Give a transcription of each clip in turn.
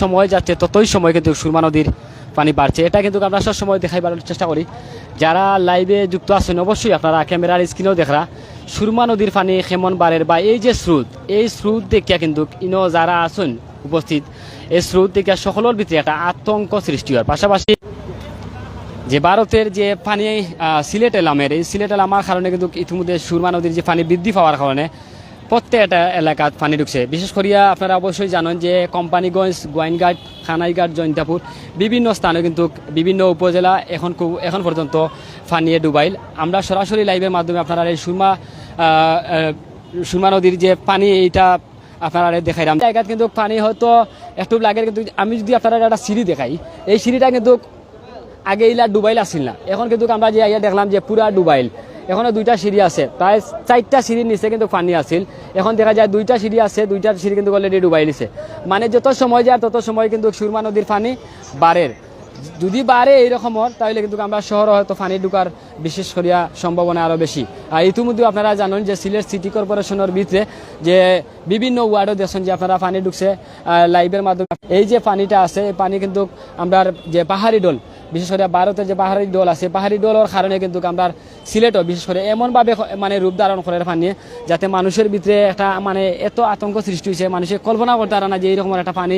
সময় যাচ্ছে, ততই সময় কিন্তু সুরমা নদীর পানি বাড়ছে। এটা কিন্তু আমরা সব সময় দেখাইবার চেষ্টা করি। যারা লাইভে যুক্ত আছেন, অবশ্যই আপনারা ক্যামেরার স্ক্রিনেও দেখরা সুরমা নদীর পানি কেমন বাড়ের বা এই যে স্রোত, এই স্রোত দেখিয়া কিন্তু ইনো যারা আছেন উপস্থিত, এই স্রোত দেখিয়া সকলের ভিতরে একটা আতঙ্ক সৃষ্টি হয়। পাশাপাশি যে ভারতের যে পানি সিলেট এলামের, এই সিলেট এলামার কারণে কিন্তু ইতিমধ্যে সুরমা নদীর যে পানি বৃদ্ধি পাওয়ার কারণে প্রত্যেকটা এলাকাত পানি ঢুকছে। বিশেষ করিয়া আপনারা অবশ্যই জানেন যে কোম্পানিগঞ্জ, গোয়াইনঘাট, খানাইঘাট জৈন্তাপুর বিভিন্ন স্থানে কিন্তু বিভিন্ন উপজেলা এখন এখন পর্যন্ত ফানিয়ে ডুবাইল। আমরা সরাসরি লাইভের মাধ্যমে আপনারা এই সুরমা সুরমা নদীর যে পানি, এইটা আপনারা দেখাইলাম। জায়গাত কিন্তু পানি হয়তো একটু লাগে, কিন্তু আমি যদি আপনারা একটা সিঁড়ি দেখাই, এই সিঁড়িটা কিন্তু আগে ইলা ডুবাইল আসছিল না। এখন কিন্তু আমরা যে আইয়া দেখলাম যে পুরা ডুবাইল। এখনও দুইটা সিঁড়ি আছে। প্রায় চারটা সিঁড়ির নিচে কিন্তু পানি আছিল। এখন দেখা যায় দুইটা সিঁড়ি আছে, দুইটা সিঁড়ি কিন্তু অলরেডি ডুবাই নিছে মানে যত সময় যায় তত সময় কিন্তু সুরমা নদীর পানি বাড়ের যদি বাড়ে এইরকমের তাহলে কিন্তু আমরা শহরে হয়তো পানি ঢুকার বিশেষ করিয়া সম্ভাবনা আরও বেশি। আর ইতিমধ্যে আপনারা জানেন যে সিলেট সিটি কর্পোরেশনের ভিতরে যে বিভিন্ন ওয়ার্ডও দেখছেন যে আপনারা পানি ঢুকছে লাইভের মাধ্যমে। এই যে পানিটা আছে, এই পানি কিন্তু আমরা যে পাহাড়ি ডোল বিশেষ করে ভারতের যে পাহাড়ি দল আছে, পাহাড়ি ডোলের কারণে কিন্তু আমরা সিলেটও বিশেষ করে এমনভাবে মানে রূপ ধারণ করে পানি যাতে মানুষের ভিতরে একটা মানে এত আতঙ্ক সৃষ্টি হয়েছে, মানুষের কল্পনা করতে পারে না যে এইরকম একটা পানি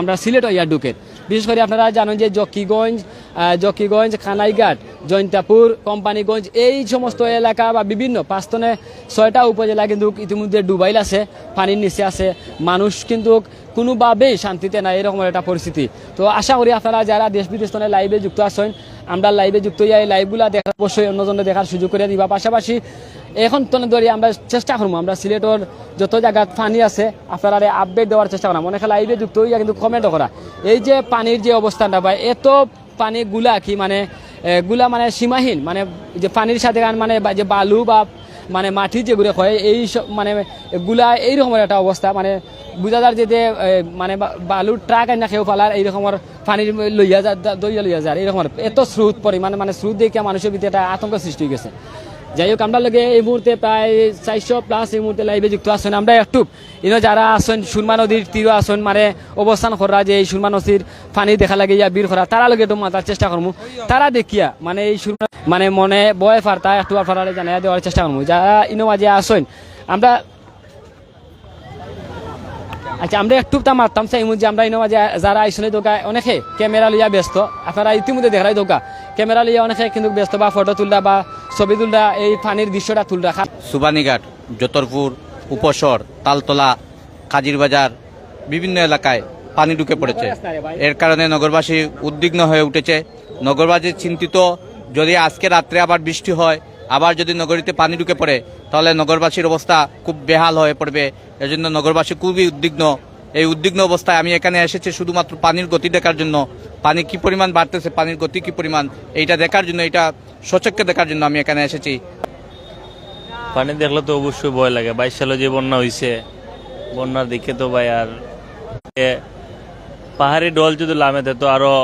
আমরা সিলেটও ইয়া ঢুকে। বিশেষ করে আপনারা জানেন যে জকিগঞ্জ জকিগঞ্জ খানাইঘাট জৈন্তাপুর কোম্পানিগঞ্জ, এই সমস্ত এলাকা বা বিভিন্ন পাঁচতনে ছয়টা উপজেলা কিন্তু ইতিমধ্যে ডুবাইল আছে পানির নিচে আছে। মানুষ কিন্তু কোনোভাবেই শান্তিতে নাই, এরকম একটা পরিস্থিতি। তো আশা করি আপনারা যারা দেশ বিদেশ লাইভে যুক্ত আছেন, আমরা লাইভে যুক্ত হইয়া এই লাইভগুলা দেখার অবশ্যই অন্যজনে দেখার সুযোগ করে দিবা। পাশাপাশি এখন তনে ধরে আমরা চেষ্টা করব, আমরা সিলেটর যত জায়গাত পানি আছে, আপনারা আপডেট দেওয়ার চেষ্টা করা অনেক লাইভে যুক্ত হইয়া কিন্তু কমেন্ট করা। এই যে পানির যে অবস্থানটা বা এত পানি গুলা কি মানে গুলা মানে সীমাহীন মানে যে পানির সাথে মানে যে বালু বা মানে মাটি যেগুলো হয় এই সব মানে গুলা এইরকমের একটা অবস্থা। মানে বুঝা যার যে মানে বালুর ট্রাক আইনা খেয়েও ফেলার এইরকমের পানির লইয়া যা দইয়া লইয়া যায়, এইরকমের এত স্রোত পরিমাণে মানে স্রোত দেখে মানুষের ভিতরে একটা আতঙ্ক সৃষ্টি হয়ে গেছে যাই হোক আমরা লগে এই মুহূর্তে প্রায় চারশো প্লাস এই মুহূর্তে লাইভে যুক্ত আছেন। আমরা একটু ইনো যারা আসন সুরমা নদীর তীর আসন মানে অবস্থান করা যে এই সুরমা নদীর পানি দেখা লাগে, ইয়া বীর করা তারা লগে একটু মাতার চেষ্টা করব তারা দেখিয়া মানে এই সুরমা মানে মনে বয় ফার্তা, একটু ফার্তা জানাই দেওয়ার চেষ্টা করব যারা ইনো মাঝে আসন আমরা আচ্ছা আমরা একটু তা মারতাম সেই মুহূর্তে আমরা ইনো মাঝে যারা আইসনে দোকা অনেকে ক্যামেরা লইয়া ব্যস্ত। আপনারা ইতিমধ্যে দেখাই দোকা। ক্যামেরা লইয়া অনেকে কিন্তু ব্যস্ত বা ফটো তুলরা বা ছবি তুলরা এই পানির দৃশ্যটা তুলরা সুবানীঘাট যতরপুর উপসর তালতলা কাজিরবাজার বিভিন্ন এলাকায় পানি ঢুকে পড়েছে। এর কারণে নগরবাসী উদ্বিগ্ন হয়ে উঠেছে। নগরবাসী চিন্তিত যদি আজকে রাত্রে আবার বৃষ্টি হয় আবার যদি নগরীতে পানি ঢুকে পড়ে তাহলে নগরবাসীর অবস্থা খুব বেহাল হয়ে পড়বে। এজন্য নগরবাসী খুবই উদ্বিগ্ন। এই উদ্বিগ্ন অবস্থায় আমি এখানে এসেছি শুধুমাত্র পানির গতি দেখার জন্য। পানি কি পরিমাণ বাড়তেছে, পানির গতি কি পরিমাণ, এইটা দেখার জন্য এটা সচক্ষে দেখার জন্য আমি এখানে এসেছি। পানি দেখলে তো অবশ্যই ভয় লাগে। বাইশ সালে যে বন্যা হয়েছে বন্যার দিকে তো ভাই আর পাহাড়ি ডল যদি লামে দেয় তো আরও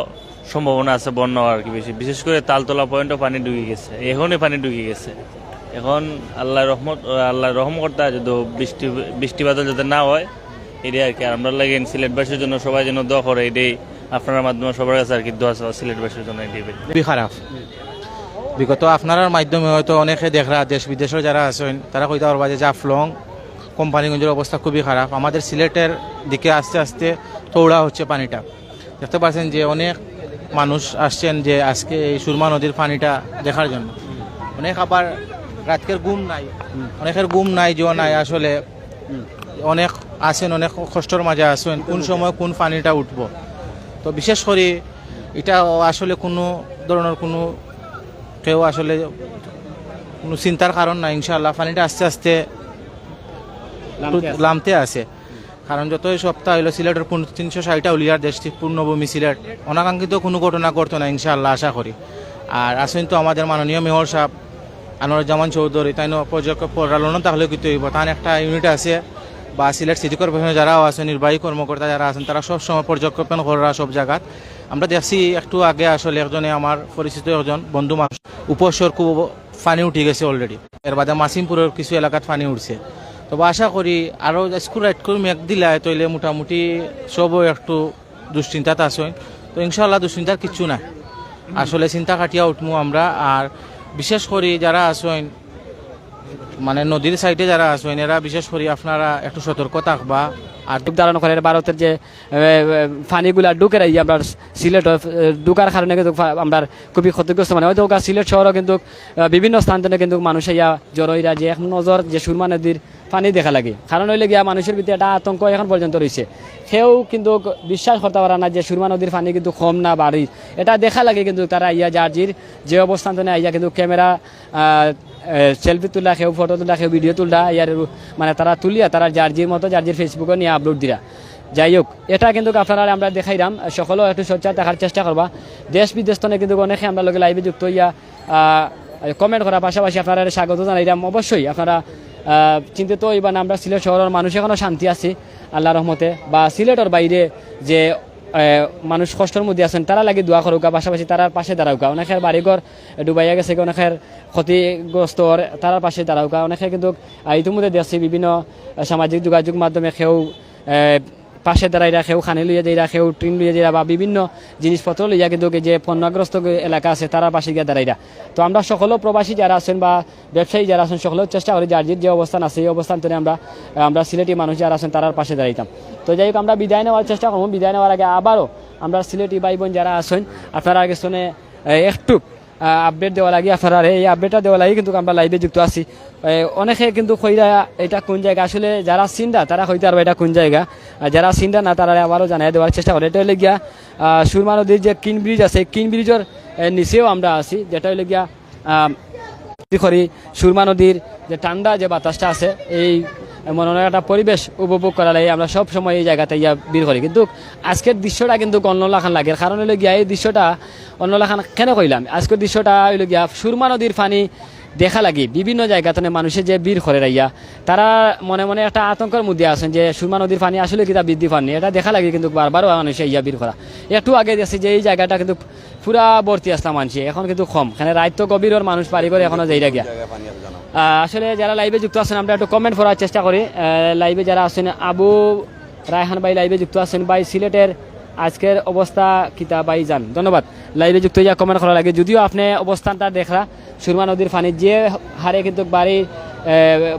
সম্ভাবনা আছে বন্যা হওয়ার কি বেশি। বিশেষ করে তালতলা পয়েন্টও পানি ঢুকে গেছে। এখনই পানি ঢুকে গেছে। এখন আল্লাহ রহমত আল্লাহ রহম করতে যদি বৃষ্টি বৃষ্টি বাদল যাতে না হয়, এটাই আর কি। আর আমরা লাগে সিলেটবাসীর জন্য সবাই যেন দোয়া করে, এটাই আপনার মাধ্যমে সবার কাছে আর কি দোয়া সিলেটবাসীর জন্য এটাই খারাপ। বিগত আপনার মাধ্যমে হয়তো অনেকে দেখরা, দেশ বিদেশের যারা আছেন, তারা কইতে পারবা যে জাফলং, কোম্পানিগঞ্জের অবস্থা খুবই খারাপ। আমাদের সিলেটের দিকে আস্তে আস্তে চৌড়া হচ্ছে পানিটা। দেখতে পাচ্ছেন যে অনেক মানুষ আসছেন যে আজকে এই সুরমা নদীর পানিটা দেখার জন্য। অনেক আবার রাতকের ঘুম নাই। অনেকের ঘুম নাই জো নাই আসলে অনেক আছেন অনেক কষ্টর মাঝে আছেন কোন সময় কোন পানিটা উঠবো। তো বিশেষ করে এটা আসলে কোনো ধরনের কোনো কেউ আসলে কোনো চিন্তার কারণ না ইনশাল্লাহ পানিটা আস্তে আস্তে লামতে আছে। কারণ যতই সপ্তাহ হইল সিলেটের তিনশো ষাটটা উলিয়ার দেশটি পূর্ণভূমি সিলেট অনাকাঙ্ক্ষিত কোনো ঘটনা ঘটতো না ইনশাল্লাহ আশা করি। আর আসেন তো আমাদের মাননীয় মেয়র সাহেব আনোয়ারুজ্জামান চৌধুরী তাই পড়ালো তাহলে কিন্তু হইব। তার একটা ইউনিট আছে, বা সিলেট সিটি কর্পোরেশনে যারাও আছে, নির্বাহী কর্মকর্তা যারা আছেন, তারা সব সময় পর্যবেক্ষণ করা সব জায়গাত। আমরা দেখছি একটু আগে আসলে একজনে আমার পরিচিত একজন বন্ধু মানুষ, উপসর খুব পানি উঠে গেছে অলরেডি এর বাদে মাসিমপুরের কিছু এলাকাত ফানি উঠছে। তবে আশা করি আরও স্কুল রাইট করে, মেঘ দিলে তৈলে মোটামুটি সবও একটু দুশ্চিন্তাতে আসেন তো ইনশাল্লাহ দুশ্চিন্তার কিচ্ছু নাই। আসলে চিন্তা কাটিয়া উঠমু আমরা, আর বিশেষ করে যারা আসেন মানে নদীর সাইডে যারা আসেন এরা বিশেষ করে আপনারা একটু সতর্ক থাকবা। আর ডুব দাঁড়ানো করে ভারতের যে ফানিগুলা ডুকে রাই আপনার সিলেট ডুকার কারণে কিন্তু আমরা খুবই ক্ষতিগ্রস্ত। মানে হয়তো সিলেট শহরও কিন্তু বিভিন্ন স্থান থেকে কিন্তু মানুষ ইয়া জড়ইরা যে এক নজর যে সুরমা নদীর পানি দেখা লাগে। কারণ হইলে গিয়া মানুষের ভিতরে একটা আতঙ্ক এখন পর্যন্ত রয়েছে। সেও কিন্তু বিশ্বাস করতে পারে না যে সুরমা নদীর পানি কিন্তু কম না বাড়ি এটা দেখা লাগে কিন্তু তারা ইয়া জার্জির যে অবস্থান তো ইয়া কিন্তু ক্যামেরা সেলফি তোলা কেউ ফটো তোলা কেউ ভিডিও তোলা ইয়ার মানে তারা তুলিয়া, তারা জার্জির মতো জার্জির ফেসবুকে নিয়ে আপলোড দিরা। যাই হোক, এটা কিন্তু আপনারা আমরা দেখাইলাম সকলেও একটু সোচ্চার দেখার চেষ্টা করবা। দেশ বিদেশ তনে কিন্তু অনেকে আমরা লগে লাইভে যুক্ত হইয়া কমেন্ট করার পাশাপাশি আপনারা স্বাগত জানাইলাম অবশ্যই আপনারা চিন্তিত এবার আমরা সিলেট শহরের মানুষ এখনও শান্তি আছে আল্লাহ রহমতে। বা সিলেটের বাইরে যে মানুষ কষ্টর মধ্যে আছেন তারা লাগে দোয়া করুকা পাশাপাশি তারার পাশে দাঁড়াউকা অনেকের বাড়িঘর ডুবাইয়া গেছে অনেকের ক্ষতিগ্রস্ত তারার পাশে দাঁড়াউকা অনেকে কিন্তু ইতিমধ্যে দেখছি বিভিন্ন সামাজিক যোগাযোগ মাধ্যমে আহ, পাশে দাঁড়াইরা কেউ খানে লইয়া যাইরা কেউ ট্রেন লইয়া যাইরা বা বিভিন্ন জিনিসপত্র লইয়া কিন্তু যে পণ্যগ্রস্ত এলাকা আছে, তারা পাশে গিয়ে দাঁড়াইরা। তো আমরা সকলেও প্রবাসী যারা আছেন বা ব্যবসায়ী যারা আছেন, সকলেও চেষ্টা করি যার যে অবস্থান আছে, এই অবস্থান থেকে আমরা আমরা সিলেটি মানুষ যারা আছেন, তারার পাশে দাঁড়াইতাম। তো যাই হোক, আমরা বিদায় নেওয়ার চেষ্টা করব। বিদায় নেওয়ার আগে আবারও আমরা সিলেটি ভাই বোন যারা আছেন, আপনারা আগে শুনে একটু আপডেট দেওয়া লাগে আপনারা এই আপডেটটা দেওয়া লাগে কিন্তু আমরা লাইভে যুক্ত আছি। অনেকে কিন্তু কইরা এটা কোন জায়গা? আসলে যারা সিন্ডা, তারা কইতে পারবে এটা কোন জায়গা। আর যারা সিন্ডা না, তারা আবারও জানাই দেওয়ার চেষ্টা করে। এটা হলে গিয়া সুরমা নদীর যে কিন ব্রিজ আছে কিন ব্রিজের নিচেও আমরা আছি। যেটা হলে গিয়া করি, সুরমা নদীর যে ঠান্ডা যে বাতাসটা আছে, এই মনে একটা পরিবেশ উপভোগ করা লাগে। আমরা সব সময় এই জায়গাতে ইয়া বের করি। কিন্তু আজকের দৃশ্যটা কিন্তু অন্যলাখান লাগে কারণ হলো গিয়া এই দৃশ্যটা অন্যলাখান কেন কইলাম? আজকের দৃশ্যটা হইল গিয়া সুরমা নদীর পানি দেখা লাগে। বিভিন্ন জায়গাতে মানুষের যে বীর করে রাইয়া তারা মনে মনে একটা আতঙ্কের মধ্যে আছেন যে সুরমা নদীর পানি আসলে কিতা বৃদ্ধি পাননি এটা দেখা লাগে কিন্তু বারবারও মানুষে ইয়া বীর করা। একটু আগে দেখছি যে এই জায়গাটা কিন্তু পুরা ভর্তি আসতাম মানুষে এখন কিন্তু কম। এখানে রাত তো গভীর মানুষ পারি করে এখনও যাই আহ, আসলে যারা লাইভে যুক্ত আছেন আমরা একটু কমেন্ট করার চেষ্টা করি। লাইভে যারা আছেন আবু রায়হান ভাই লাইভে যুক্ত আছেন ভাই সিলেটের আজকের অবস্থা কিতা ভাই যান ধন্যবাদ। লাইভে যুক্ত হইয়া কমেন্ট করা লাগে। যদিও আপনি অবস্থানটা দেখলা, সুরমা নদীর পানি যে হারে কিন্তু বাড়ির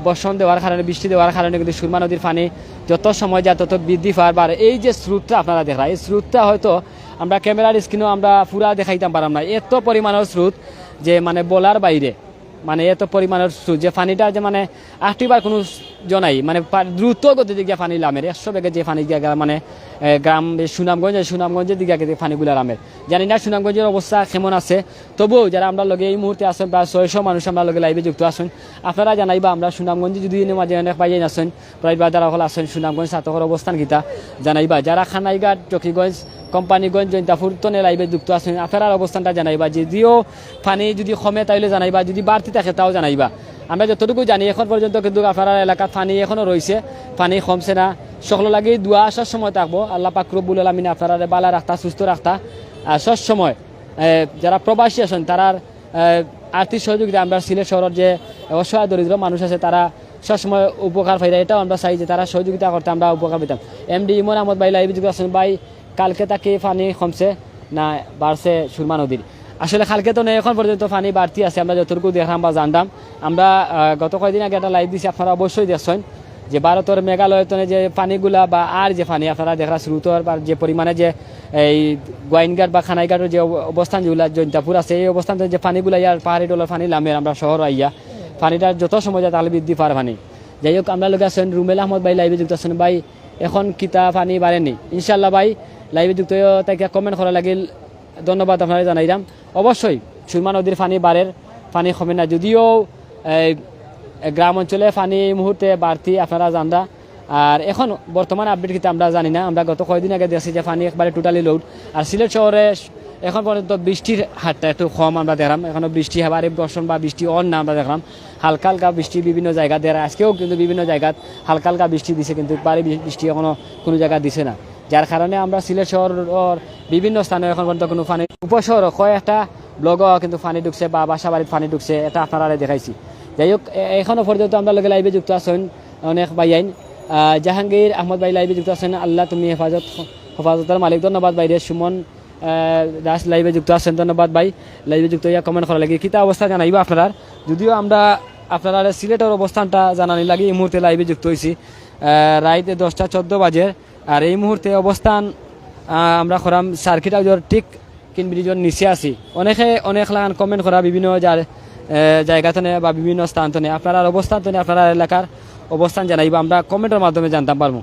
বর্ষণ দেওয়ার কারণে, বৃষ্টি দেওয়ার কারণে কিন্তু সুরমা নদীর পানি যত সময় যায় তত বৃদ্ধি পার বার এই যে স্রোতটা আপনারা দেখরা এই স্রোতটা হয়তো আমরা ক্যামেরার স্ক্রিনেও আমরা পুরা দেখাইতাম পারাম না। এত পরিমাণের স্রোত যে মানে বলার বাইরে মানে এত পরিমাণের স্রোত যে পানিটা যে মানে আটটিবার কোনো জনাই মানে দ্রুত গতিতে গিয়ে পানি লামের। একশো বেগে যে পানি গিয়া মানে গ্রাম সুনামগঞ্জ সুনামগঞ্জের দিকে গিয়ে পানিগুলো লামের জানি না সুনামগঞ্জের অবস্থা কেমন আছে। তবুও যারা আমরা লগে এই মুহূর্তে আসেন প্রায় ছয়শো মানুষ আমরা লগে লাইভে যুক্ত আসুন আপনারা জানাইবা আমরা সুনামগঞ্জে যদি মাঝে অনেক পাইয়ে আসেন প্রায় বা যারা হল আসেন সুনামগঞ্জ সাতকর অবস্থান গীতা জানাইবা। যারা খানাইঘাট চকিগঞ্জ কোম্পানিগঞ্জ, জৈন্তাপুর তনে লাইভে যুক্ত আছেন, আপনারা অবস্থানটা জানাইবা। যদিও পানি যদি কমে তাইলে জানাইবা, যদি বাড়তি থাকে তাও জানাইবা। আমরা যতটুকু জানি, এখন পর্যন্ত কিন্তু আপনার এলাকাত পানি এখনও রয়েছে। পানি কমছে না। সকল লাগে দোয়া আসার সময় থাকব। আল্লাহ পাক রব্বুল আলমিন আপনারা বালা রাখতা, সুস্থ রাখতা। সব সময় যারা প্রবাসী আছেন তারার আর্থিক সহযোগিতা আমরা সিলেট শহরের যে অসহায় দরিদ্র মানুষ আছে, তারা সবসময় উপকার পাই এটাও আমরা চাই যে তারা সহযোগিতা করতে আমরা উপকার পেতাম। এমডি ইমন আহমদ ভাই যুগ আছেন ভাই, কালকে তাকে পানি কমছে, না, বাড়ছে সুরমা নদীর। আসলে কালকে তো নেই, এখন পর্যন্ত পানি বাড়তি আছে, আমরা যতটুকু দেখলাম বা জানতাম আমরা গত কয়েকদিন আগে একটা লাইভ দিছি, আপনারা অবশ্যই দেখছেন, যে ভারতের মেঘালয়তনে যে পানিগুলা বা আর যে পানি আপনারা দেখা স্রোতর বা যে পরিমাণে যে এই গোয়াইনঘাট বা খানাইঘাটের যে অব- অবস্থান যেগুলা, জৈন্তাপুর আছে, এই অবস্থান যে পানিগুলা, ইয়ার পাহাড়ি ডলার পানি লামের আমরা শহর আইয়া পানিটা যত সময় যায় তাহলে বৃদ্ধি পার পানি। যাই হোক, আমরা লোক আছেন রুমেল আহমদ ভাই লাইভে যুক্ত আছেন। ভাই, এখন কিতা পানি বাড়েনি? ইনশাল্লাহ ভাই লাইভে যুক্ত তাকে কমেন্ট করা লাগিল ধন্যবাদ আপনারা জানাইলাম। অবশ্যই সুরমা নদীর পানি বাড়ের পানি কমে না, যদিও গ্রাম অঞ্চলে পানি এই মুহূর্তে বাড়তি আপনারা জানরা আর এখন বর্তমান আপডেট কিন্তু আমরা জানি না, আমরা গত কয়েকদিন আগে দেখছি যে পানি একবারে টোটালি লোড আর সিলেট শহরে এখন পর্যন্ত বৃষ্টির হারটা একটু কম আমরা দেখলাম, এখনও বৃষ্টি হেবারে বর্ষণ বা বৃষ্টি অন না আমরা দেখলাম। হালকা হালকা বৃষ্টি বিভিন্ন জায়গা দেয়, আজকেও কিন্তু বিভিন্ন জায়গাত হালকা হালকা বৃষ্টি দিছে, কিন্তু বাড়ি বৃষ্টি এখনও কোনো জায়গা দিছে না। যার কারণে আমরা সিলেট শহর বিভিন্ন স্থানে এখন পর্যন্ত কোনো পানি উপশহর কয়েকটা ব্লগও কিন্তু পানি ঢুকছে বা বাসা বাড়ির পানি ঢুকছে, এটা আপনারা দেখাইছি। যাই হোক, এ- এখনও পর্যন্ত আমরা লোকে লাইভে যুক্ত আছেন অনেক ভাইয়াইন। আইন জাহাঙ্গীর আহমদ ভাই লাইভে যুক্ত আছেন, আল্লাহ তুমি হেফাজত, হেফাজতের মালিক, ধন্যবাদ বাইরে সুমন। দাস লাইভে যুক্ত আছেন, ধন্যবাদ ভাই। লাইভে যুক্ত হইয়া কমেন্ট করা লাগে কিতা অবস্থা জানাইব আপনারা যদিও আমরা আপনারা সিলেটের অবস্থানটা জানানি লাগে, এই মুহূর্তে লাইভে যুক্ত হয়েছি রাইতে দশটা চোদ্দ বাজে। আর এই মুহূর্তে অবস্থান আমরা করাম সার্কিট হাউজের ঠিক কিন ব্রিজের নিচে আছি। অনেকে, অনেক লাগান কমেন্ট করা বিভিন্ন জায়গাতনে বা বিভিন্ন স্থানতনে। আপনার অবস্থান তনে আপনার এলাকার অবস্থান জানাইব। আমরা কমেন্টের মাধ্যমে জানতাম পারব